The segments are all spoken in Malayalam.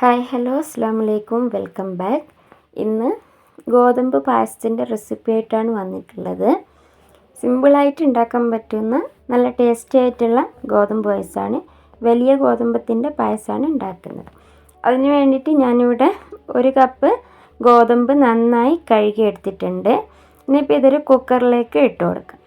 ഹായ് ഹലോ അസ്സാം വലൈക്കും വെൽക്കം ബാക്ക്. ഇന്ന് ഗോതമ്പ് പായസത്തിന്റെ റെസിപ്പി ആയിട്ടാണ് വന്നിട്ടുള്ളത്. സിമ്പിളായിട്ട് ഉണ്ടാക്കാൻ പറ്റുന്ന നല്ല ടേസ്റ്റി ആയിട്ടുള്ള ഗോതമ്പ് പായസമാണ്. വലിയ ഗോതമ്പത്തിന്റെ പായസമാണ് ഉണ്ടാക്കുന്നത്. അതിന് വേണ്ടിയിട്ട് ഞാനിവിടെ ഒരു കപ്പ് ഗോതമ്പ് നന്നായി കഴുകി എടുത്തിട്ടുണ്ട് ഇനിയിപ്പോൾ ഇതൊരു കുക്കറിലേക്ക് ഇട്ട് കൊടുക്കാം.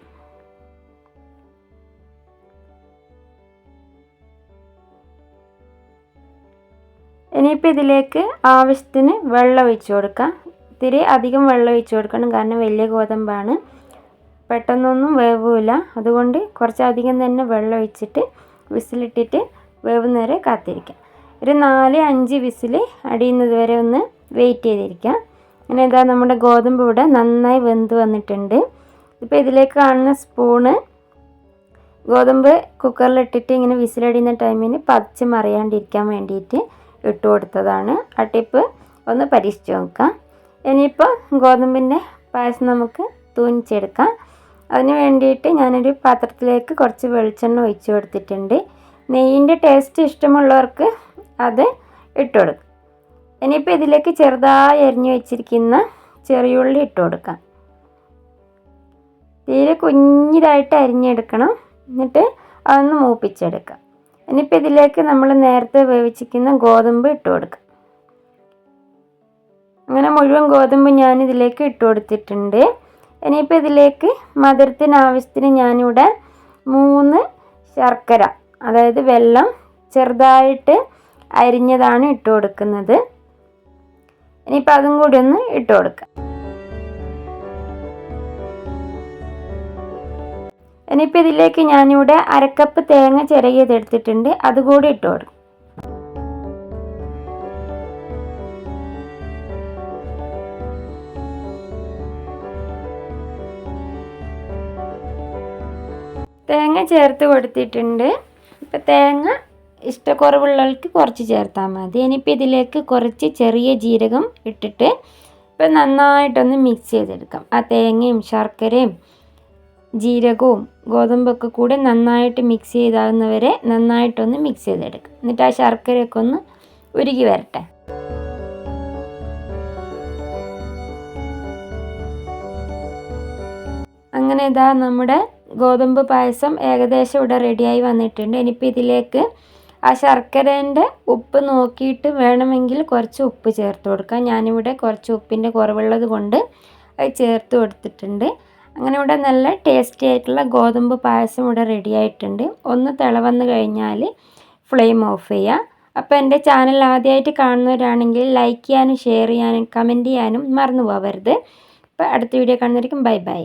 ഇനിയിപ്പോൾ ഇതിലേക്ക് ആവശ്യത്തിന് വെള്ളം ഒഴിച്ചു കൊടുക്കാം. ഇത്തിരി അധികം വെള്ളം ഒഴിച്ചു കൊടുക്കണം. കാരണം വലിയ ഗോതമ്പാണ്. പെട്ടെന്നൊന്നും വേവില്ല അതുകൊണ്ട് കുറച്ചധികം തന്നെ വെള്ളം ഒഴിച്ചിട്ട് വിസിലിട്ടിട്ട് വേവുന്നവരെ കാത്തിരിക്കാം. ഒരു നാല് അഞ്ച് വിസിൽ അടിയുന്നത് വരെ ഒന്ന് വെയിറ്റ് ചെയ്തിരിക്കാം. അങ്ങനെ ഇതാ നമ്മുടെ ഗോതമ്പ് ഇവിടെ നന്നായി വെന്ത് വന്നിട്ടുണ്ട്. ഇപ്പോൾ ഇതിലേക്ക് കാണുന്ന സ്പൂണ് ഗോതമ്പ് കുക്കറിലിട്ടിട്ട് ഇങ്ങനെ വിസിലടിയുന്ന ടൈമിന് പതിച്ച് മറിയാണ്ടിരിക്കാൻ വേണ്ടിയിട്ട് ഇട്ട് കൊടുത്തതാണ് ആ ടിപ്പ് ഒന്ന് പരീക്ഷിച്ച് നോക്കാം. ഇനിയിപ്പോൾ ഗോതമ്പിന്റെ പായസം നമുക്ക് തൂനിച്ചെടുക്കാം അതിന് വേണ്ടിയിട്ട് ഞാനൊരു പാത്രത്തിലേക്ക് കുറച്ച് വെളിച്ചെണ്ണ ഒഴിച്ച് കൊടുത്തിട്ടുണ്ട്. നെയ്യിന്റെ ടേസ്റ്റ് ഇഷ്ടമുള്ളവർക്ക് അത് ഇട്ട് കൊടുക്കാം. ഇനിയിപ്പോൾ ഇതിലേക്ക് ചെറുതായി എരിഞ്ഞു വെച്ചിരിക്കുന്ന ചെറിയുള്ളി ഇട്ട് കൊടുക്കാം. തീരെ കുഞ്ഞിതായിട്ട് അരിഞ്ഞെടുക്കണം. എന്നിട്ട് അതൊന്ന് മൂപ്പിച്ചെടുക്കാം. ഇനിയിപ്പോൾ ഇതിലേക്ക് നമ്മൾ നേരത്തെ വേവിച്ചിരിക്കുന്ന ഗോതമ്പ് ഇട്ട് കൊടുക്കാം. അങ്ങനെ മുഴുവൻ ഗോതമ്പ് ഞാൻ ഇതിലേക്ക് ഇട്ട് കൊടുത്തിട്ടുണ്ട്. ഇനിയിപ്പോൾ ഇതിലേക്ക് മധുരത്തിന് ആവശ്യത്തിന് ഞാനിവിടെ മൂന്ന് ശർക്കര അതായത് വെള്ളം ചെറുതായിട്ട് അരിഞ്ഞതാണ് ഇട്ട് കൊടുക്കുന്നത്. ഇനിയിപ്പോൾ അതും കൂടി ഒന്ന് ഇട്ട് കൊടുക്കാം. ഇനിയിപ്പോൾ ഇതിലേക്ക് ഞാനിവിടെ അരക്കപ്പ് തേങ്ങ ചിരകിയത് എടുത്തിട്ടുണ്ട്. അതുകൂടി ഇട്ട് കൊടുക്കും. തേങ്ങ ചേർത്ത് കൊടുത്തിട്ടുണ്ട്. ഇപ്പം തേങ്ങ ഇഷ്ടക്കുറവുള്ളവർക്ക് കുറച്ച് ചേർത്താൽ മതി. ഇനിയിപ്പോൾ ഇതിലേക്ക് കുറച്ച് ചെറിയ ജീരകം ഇട്ടിട്ട് ഇപ്പം നന്നായിട്ടൊന്ന് മിക്സ് ചെയ്തെടുക്കാം. ആ തേങ്ങയും ശർക്കരയും ജീരകവും ഗോതമ്പൊക്കെ കൂടെ നന്നായിട്ട് മിക്സ് ചെയ്താകുന്നവരെ നന്നായിട്ടൊന്ന് മിക്സ് ചെയ്തെടുക്കുക എന്നിട്ട് ആ ശർക്കരയൊക്കെ ഒന്ന് ഉരുകി വരട്ടെ. അങ്ങനെ ഇതാ നമ്മുടെ ഗോതമ്പ് പായസം ഏകദേശം ഇവിടെ റെഡിയായി വന്നിട്ടുണ്ട്. ഇനിയിപ്പോൾ ഇതിലേക്ക് ആ ശർക്കരേന്റെ ഉപ്പ് നോക്കിയിട്ട് വേണമെങ്കിൽ കുറച്ച് ഉപ്പ് ചേർത്ത് കൊടുക്കാം. ഞാനിവിടെ കുറച്ച് ഉപ്പിന്റെ കുറവുള്ളത് കൊണ്ട് അത് ചേർത്ത് കൊടുത്തിട്ടുണ്ട്. അങ്ങനെ ഇവിടെ നല്ല ടേസ്റ്റി ആയിട്ടുള്ള ഗോതമ്പ് പായസം ഇവിടെ റെഡി ആയിട്ടുണ്ട്. ഒന്ന് തിളവന്ന് കഴിഞ്ഞാൽ ഫ്ലെയിം ഓഫ് ചെയ്യുക അപ്പോൾ എന്റെ ചാനൽ ആദ്യമായിട്ട് കാണുന്നവരാണെങ്കിൽ ലൈക്ക് ചെയ്യാനും ഷെയർ ചെയ്യാനും കമന്റ് ചെയ്യാനും മറന്നു പോകരുത് അപ്പോൾ അടുത്ത വീഡിയോ കാണുന്നതായിരിക്കും ബൈ ബൈ